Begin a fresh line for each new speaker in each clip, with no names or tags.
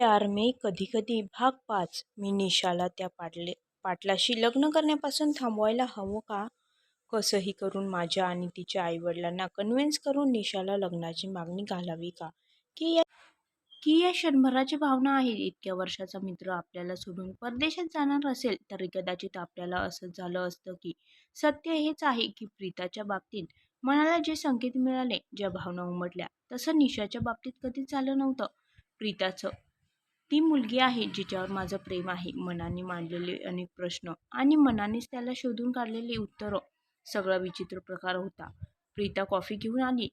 प्यार में कधी कधी भाग पाच मी निशाला त्या पाटले पाटलाशी लग्न करण्यापासून थांबवायला हवं का? कसंही करून माझ्या आणि तिच्या आईवडिलांना कन्व्हिन्स करून निशाला लग्नाची मागणी घालावी का? की या की या क्षणभराची भावना आहे इतक्या वर्षाचा मित्र आपल्याला सोडून परदेशात जाणार असेल तरी कदाचित आपल्याला असंच झालं असतं की सत्य हेच आहे की प्रीताच्या बाबतीत मनाला जे संकेत मिळाले ज्या भावना उमटल्या तसं निशाच्या बाबतीत कधीच झालं नव्हतं. प्रीताचं ती मुलगी आहे जिच्यावर माझं प्रेम आहे. मनाने मांडलेले अनेक प्रश्न आणि मनानेच त्याला शोधून काढलेली उत्तरं. सगळा विचित्र प्रकार होता. प्रीता कॉफी घेऊन आली.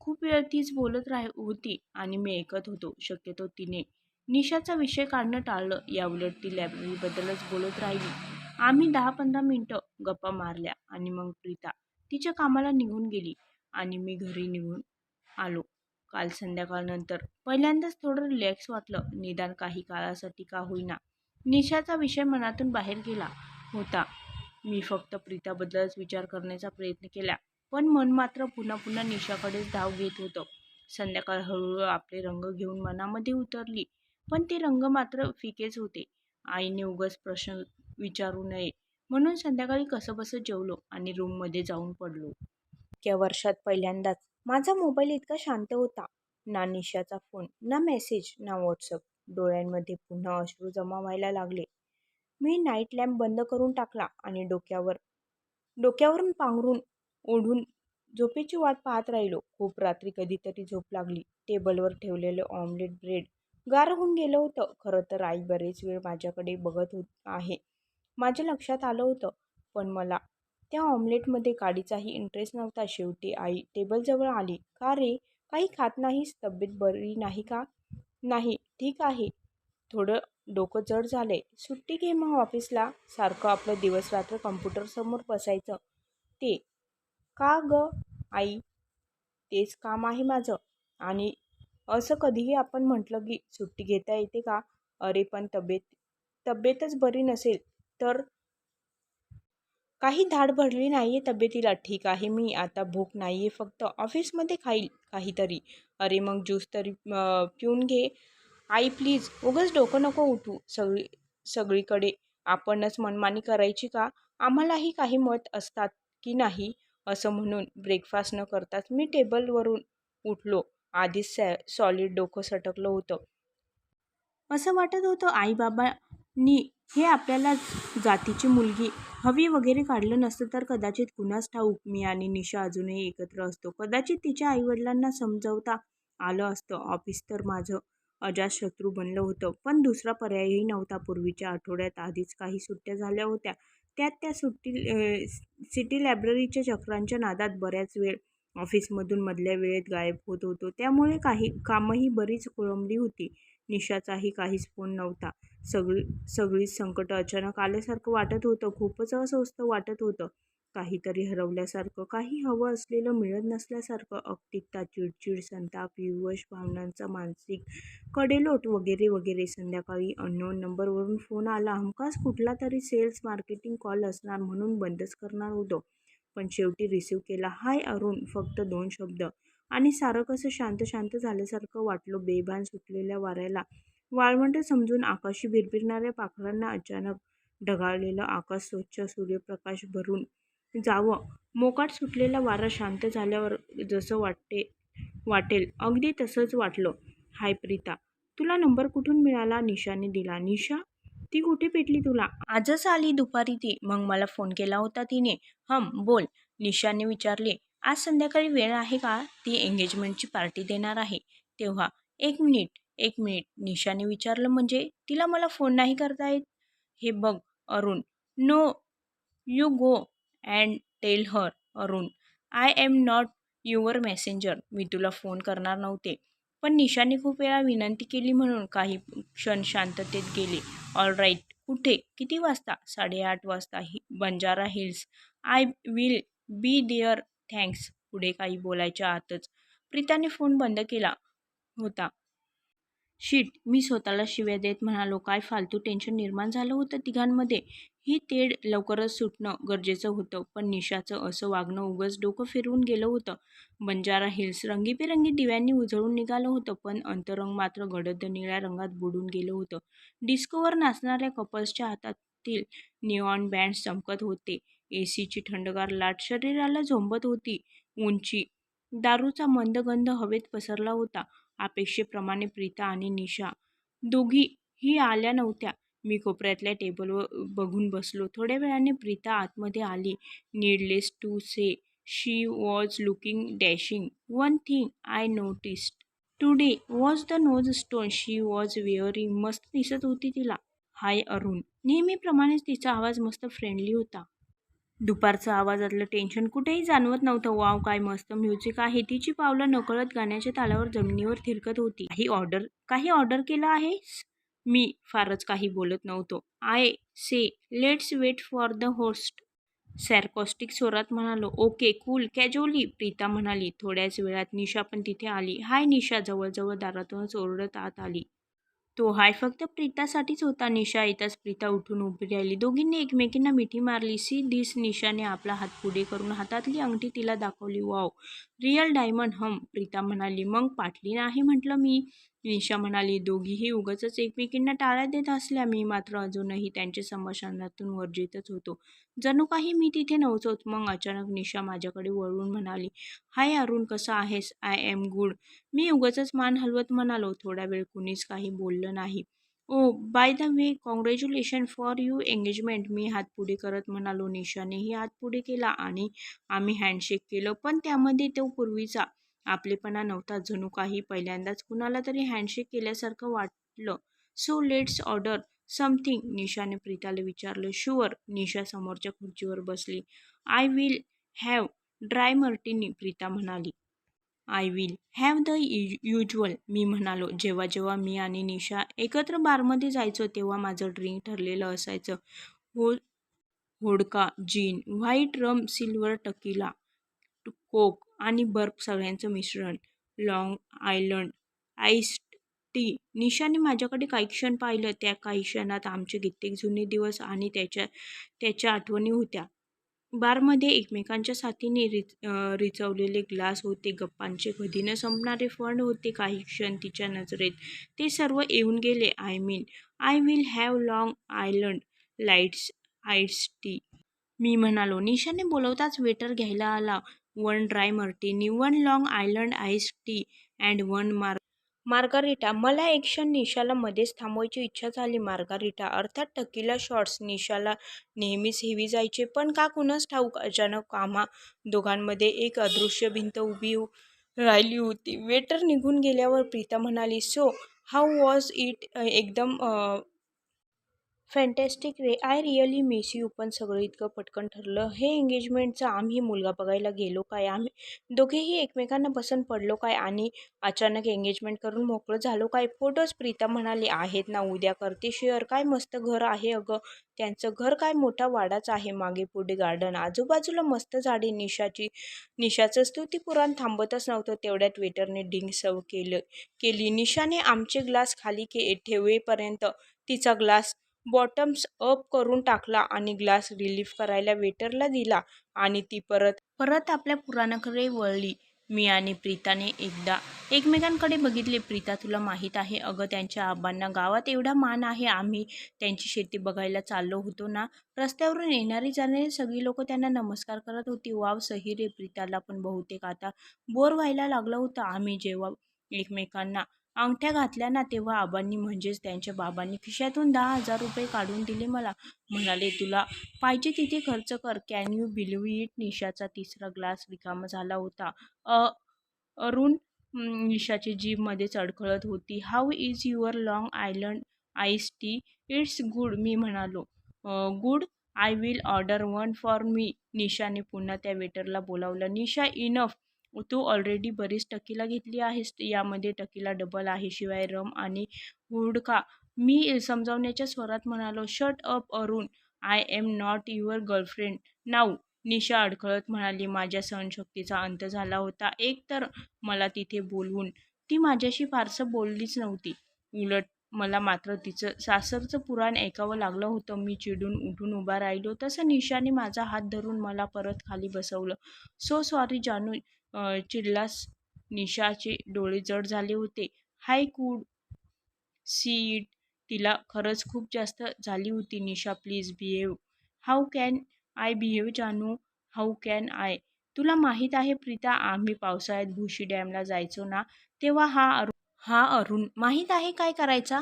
खूप वेळ तीच बोलत राह होती आणि मी ऐकत होतो. शक्यतो तिने निशाचा विषय काढणं टाळलं. याउलट ती लायब्ररीबद्दलच बोलत राहिली. आम्ही दहा पंधरा मिनटं गप्पा मारल्या आणि मग प्रीता तिच्या कामाला निघून गेली आणि मी घरी निघून आलो. काल संध्याकाळनंतर. पहिल्यांदाच थोडं रिलॅक्स वाटलं. निदान काही काळासाठी का होईना. निशाचा विषय मनातून बाहेर गेला होता. मी फक्त प्रीताबद्दलच विचार करण्याचा प्रयत्न केला. पण मन मात्र पुन्हा पुन्हा निशाकडेच धाव घेत होतं. संध्याकाळ हळूहळू आपले रंग घेऊन मनामध्ये उतरली. पण ते रंग मात्र फिकेच होते. आईने उगाच प्रश्न विचारू नये. म्हणून संध्याकाळी कसंबसं जेवलो आणि रूममध्ये जाऊन पडलो. इतक्या वर्षात पहिल्यांदाच माझा मोबाईल इतका शांत होता. ना निशाचा फोन ना मेसेज ना व्हॉट्सअप डोळ्यांमध्ये पुन्हा अश्रू जमा व्हायला लागले. मी नाईट लॅम्प बंद करून टाकला आणि डोक्यावर डोक्यावरून पांघरून ओढून झोपेची वाट पाहत राहिलो. खूप रात्री कधीतरी झोप लागली. टेबलवर ठेवलेलं ऑमलेट ब्रेड गार होऊन गेलं होतं. खरं तर आई बरेच वेळ माझ्याकडे बघत होत आहे. माझ्या लक्षात आलं होतं. पण मला त्या ऑमलेटमध्ये काडीचाही इंटरेस्ट नव्हता शेवटी. आई टेबलजवळ आली. का रे? काही खात नाहीस? तब्येत बरी नाही का? नाही. ठीक आहे. थोडं डोकं जड झालंय. सुट्टी घे मग ऑफिसला. सारखं आपलं दिवस रात्र कम्प्युटरसमोर बसायचं. ते? का ग? आई तेच काम आहे माझं. आणि असं कधीही आपण म्हटलं की सुट्टी घेता येते का? अरे पण तब्येत तब्येतच बरी नसेल तर काही धाड भरली नाही आहे तब्येतीला. ठीक आहे मी आता भूक नाही आहे फक्त ऑफिसमध्ये खाईल काहीतरी. अरे मग ज्यूस तरी पिऊन घे. आई प्लीज उगंच डोकं नको उठू सगळी सगळीकडे आपणच मनमानी करायची का? आम्हालाही काही मत असतात की नाही? असं म्हणून ब्रेकफास्ट न करताच मी टेबलवरून उठलो. आधीच सॅ सॉलिड डोकं सटकलं होतं. असं वाटत होतं आईबाबांनी हे आपल्याला जातीची मुलगी हवी वगैरे काढलं नसतं तर कदाचित कुणास ठाऊक मी आणि निशा अजूनही एकत्र असतो. कदाचित तिच्या आईवडिलांना समजवता आलं असतं. ऑफिस तर माझं अजातशत्रू बनलं होतं पण दुसरा पर्यायही नव्हता. पूर्वीच्या आठवड्यात आधीच काही सुट्ट्या झाल्या होत्या. त्यात त्या सुट्टी सिटी लायब्ररीच्या चक्रांच्या नादात बऱ्याच वेळ ऑफिसमधून मधल्या वेळेत गायब होत होतो. त्यामुळे काही कामंही बरीच कोळंबली होती. निशाचाही काहीच फोन नव्हता. सगळी सगळीच संकटं अचानक आल्यासारखं वाटत होतं. खूपच अस्वस्थ वाटत होतं. काहीतरी हरवल्यासारखं काही हवं असलेलं मिळत नसल्यासारखं अक्तिकता चिडचिड संताप विवश भावनांचा मानसिक कडेलोट वगैरे वगैरे. संध्याकाळी अननोन नंबरवरून फोन आला. हमखास कुठला तरी सेल्स मार्केटिंग कॉल असणार म्हणून बंदच करणार होतो. पण शेवटी रिसीव केला. हाय अरुण फक्त दोन शब्द. आणि सारं कसं शांत शांत झाल्यासारखं वाटलो. बेभान सुटलेल्या वाऱ्याला वाळवंट समजून आकाशी भिरभिरणाऱ्या पाखरांना अचानक ढगाळलेलं आकाश स्वच्छ सूर्यप्रकाश भरून जावं. मोकाट सुटलेला वारा शांत झाल्यावर जसं वाटते वाटेल अगदी तसंच वाटलं. हाय प्रीता तुला नंबर कुठून मिळाला निशाने दिला? निशा ती कुठे भेटली तुला? आजच आली दुपारी ती. मग मला फोन केला होता तिने. हम बोल. निशाने विचारले. आज संध्याकाळी वेळ आहे का? ती एंगेजमेंटची पार्टी देणार आहे. तेव्हा एक मिनिट. एक मिनिट. निशाने विचारलं म्हणजे तिला मला फोन नाही करता येत? हे बघ Arun. No you go and tell her Arun. I am not your messenger. मी तुला फोन करणार नव्हते. पण निशाने खूप वेळा विनंती केली म्हणून काही क्षण शांततेत गेले. ऑल राईट कुठे? किती वाजता? साडेआठ वाजता ही Banjara Hills. I will be there thanks पुढे काही बोलायच्या आतच प्रीताने फोन बंद केला होता. शीट मी स्वतःला शिव्या देत म्हणालो काय फालतू टेन्शन निर्माण झालं होतं तिघांमध्ये ही तेढ लवकरच सुटणं गरजेचं होतं पण निशाचं असं वागणं उगच डोकं फिरवून गेलं होतं. बंजारा हिल्स रंगीबेरंगी दिव्यांनी उजळून निघालं होतं पण अंतरंग मात्र गडद निळ्या रंगात बुडून गेलं होतं. डिस्कोवर नाचणाऱ्या कपल्सच्या हातातील निऑन बँड चमकत होते. एसीची थंडगार लाट शरीराला झोंबत होती. उंची दारूचा मंदगंध हवेत पसरला होता. अपेक्षेप्रमाणे प्रीता आणि निशा दोघी ही आल्या नव्हत्या. मी कोपऱ्यातल्या टेबलवर बघून बसलो. थोड्या वेळाने प्रीता आतमध्ये आली. Needless to say she was looking dashing. One thing I noticed. Today was the nose stone. She was wearing. मस्त दिसत होती तिला. हाय अरुण. नेहमीप्रमाणेच तिचा आवाज मस्त फ्रेंडली होता. दुपारचं आवाजातलं टेन्शन कुठेही जाणवत नव्हतं. वाव काय मस्त म्युझिक आहे. तिची पावलं नकळत गाण्याच्या तालावर जमिनीवर थिरकत होती. काही ऑर्डर काही ऑर्डर केलं आहेस मी फारच काही बोलत नव्हतो. I say let's wait for the host sarcastic स्वरात म्हणालो ओके कूल कॅज्युअली प्रीता म्हणाली. थोड्याच वेळात निशा पण तिथे आली. हाय निशा जवळजवळ दारातूनच ओरडत आत आली. तो हाय फक्त प्रीतासाठीच होता निशा. येताच प्रीता उठून उभी राहिली. दोघींनी एकमेकींना मिठी मारली. सी दिस निशाने आपला हात पुढे करून हातातली अंगठी तिला दाखवली. Wow! Real diamond hmm Preeta म्हणाली. मग पाटली नाही म्हटलं मी. निशा म्हणाली दोघीही उगाचच एकमेकींना टाळ्या देत असल्या. मी मात्र अजूनही त्यांच्या संभाषणातून वर्जितच होतो. जणू काही मी तिथे नव्हतोच. मग अचानक निशा माझ्याकडे वळून म्हणाली हाय अरुण कसा आहेस? I am good. मी उगाचच मान हलवत म्हणालो. थोडा वेळ कुणीच काही बोललं नाही. ओ by the way congratulation for you engagement मी हात पुढे करत म्हणालो निशानेही हात पुढे केला आणि आम्ही हँडशेक केलं. पण त्यामध्ये तो पूर्वीचा आपलेपणा नव्हता. जणू काही पहिल्यांदाच कुणाला तरी हँडशेक केल्यासारखं वाटलं. सो लेट्स ऑर्डर समथिंग निशाने प्रीताला विचारलं. शुअर निशा समोरच्या खुर्चीवर बसली. I will have dry martini Preeta म्हणाली. I will have the usual मी म्हणालो. जेव्हा जेव्हा मी आणि निशा एकत्र बारमध्ये जायचो तेव्हा माझं ड्रिंक ठरलेलं असायचं. हो vodka gin white rum silver tequila coke आणि बर्फ सगळ्यांचं मिश्रण. लाँग आयलंड आईस टी निशाने माझ्याकडे काही क्षण पाहिलं. त्या काही क्षणात आमचे कित्येक जुने दिवस आणि त्याच्या त्याच्या आठवणी होत्या. बारमध्ये एकमेकांच्या साथीने रिच रिचवलेले ग्लास होते गप्पांचे कधी न संपणारे फंड होते काही क्षण तिच्या नजरेत ते सर्व येऊन गेले. I mean I will have Long Island lights ice tea मी म्हणालो निशाने बोलवताच वेटर घ्यायला आला. One dry martini one Long Island ice tea and one mar margarita मला एक क्षण निशाला मध्येच थांबवायची इच्छा झाली मार्गारिटा. अर्थात टकीला शॉर्ट्स निशाला नेहमीच हेवी जायचे पण का कुणास ठाऊक अचानक आम्हा दोघांमध्ये एक अदृश्य भिंत उभी राहिली होती. वेटर निघून गेल्यावर प्रीता म्हणाली सो हाऊ वॉज इट? एकदम फॅन्टॅस्टिक रे आय रिअली मिस यू पण सगळं इतकं पटकन ठरलं. हे एंगेजमेंटचं आम्ही मुलगा बघायला गेलो काय? आम्ही दोघेही एकमेकांना पसंत पडलो काय? आणि अचानक एंगेजमेंट करून मोकळं झालो काय? फोटोज प्रीता म्हणाले आहेत ना उद्या करते शेअर काय मस्त घर आहे अगं. त्यांचं घर काय मोठा वाडाच आहे मागे पुढे गार्डन आजूबाजूला मस्त झाडे. निशाची निशाचं स्तुती पुराण थांबतच नव्हतं. तेवढ्यात वेटरने डिंग सव केलं केली. निशाने आमचे ग्लास खाली के ठेवेपर्यंत तिचा ग्लास बॉटम्स अप करून टाकला आणि ग्लास रिलीफ करायला वेटरला दिला आणि ती परत परत आपल्या पुराणाकडे वळली. मी आणि प्रीताने एकदा एकमेकांकडे बघितले. प्रीता तुला माहीत आहे अगं त्यांच्या आबांना गावात एवढा मान आहे. आम्ही त्यांची शेती बघायला चाललो होतो ना? रस्त्यावरून येणारी जाणारी सगळी लोक त्यांना नमस्कार करत होती. वाव सही रे प्रीताला पण बहुतेक आता बोर व्हायला लागलं होतं. आम्ही जेव्हा एकमेकांना अंगठ्या घातल्या ना तेव्हा आबांनी म्हणजेच त्यांच्या बाबांनी खिशातून दहा हजार रुपये काढून दिले मला. म्हणाले तुला पाहिजे तिथे खर्च कर. कॅन यू बिलीव्ह इट निशाचा तिसरा ग्लास रिकामा झाला होता. अ अरुण निशाची जीभमध्ये चढखळत होती. How is your Long Island ice tea it's good मी म्हणालो. Good I will order one for me निशाने पुन्हा त्या वेटरला बोलावलं. निशा इनफ तू ऑलरेडी बरीच टकीला घेतली आहेस. यामध्ये टकीला डबल आहे शिवाय रम आणि हुडका मी समजावण्याच्या स्वरात म्हणालो shut up Arun I am not your girlfriend now Nisha अडखळत म्हणाली. माझ्या सहनशक्तीचा अंत झाला होता. एक तर मला तिथे बोलवून. ती माझ्याशी फारसं बोललीच नव्हती. उलट मला मात्र तिचं सासरचं पुराण ऐकावं लागलं होतं. मी चिडून उठून उभा राहिलो. तसं निशाने माझा हात धरून मला परत खाली बसवलं. सो सॉरी जानू चिडलास. निशाचे डोळे जड झाले होते. हाय कूड सी इट तिला खरंच खूप जास्त झाली होती. Nisha please behave. How can I behave जानू? How can I? तुला माहीत आहे प्रीता आम्ही पावसाळ्यात भुशी डॅमला जायचो ना? तेव्हा हा अरुण हा अरुण माहीत आहे काय करायचा?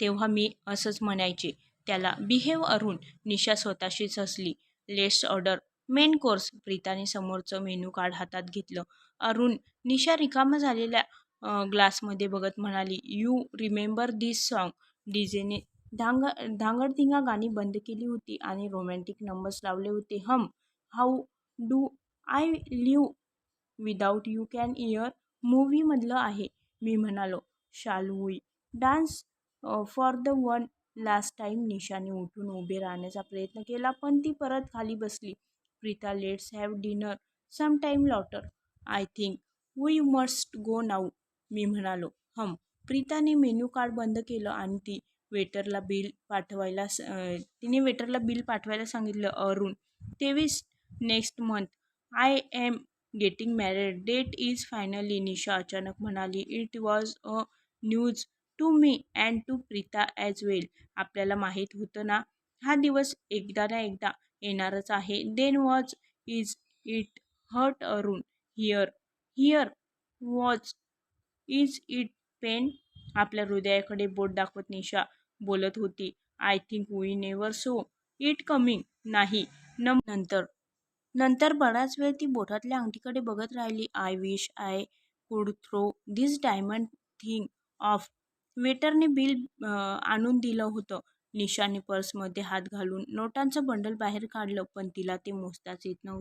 तेव्हा मी असंच म्हणायचे. त्याला बिहेव अरुण. निशा स्वतःशीच हसली. Let's order. मेन कोर्स प्रीताने समोरचं मेनू कार्ड हातात घेतलं. अरुण निशा रिकामा झालेल्या ग्लासमध्ये बघत म्हणाली यू रिमेंबर दिस सॉन्ग. डीजेने धांग धांगडधिंगा गाणी बंद केली होती आणि रोमॅन्टिक नंबर्स लावले होते. हम how do I live without you Con Air मूवीमधलं आहे मी म्हणालो. Shall dance for the one. Last time निशाने उठून उभे राहण्याचा प्रयत्न केला पण ती परत खाली बसली. Preeta let's have dinner sometime later. Later I think we must go now मी म्हणालो. हम प्रीताने मेन्यू कार्ड बंद केलं आणि ती वेटरला बिल पाठवायला स- तिने वेटरला बिल पाठवायला सांगितलं अरुण तेवीस next month I am getting married date is finally Nisha अचानक म्हणाली it was a news to me and to Preeta as well आपल्याला माहीत होतं ना हा दिवस एकदा ना एकदा येणारच आहे. Then watch is it hurt Arun here here watch is it pain आपल्या हृदयाकडे बोट दाखवत निशा बोलत होती. I think we never saw it coming नाही. न नंतर. नंतर बराच वेळ ती बोटातल्या अंगठीकडे बघत राहिली. I wish I could throw this diamond thing off वेटरने bill आणून दिलं होतं. निशाने पर्समध्ये हात घालून नोटांचं बंडल बाहेर काढलं पण तिला ते मोजताच येत नव्हतं.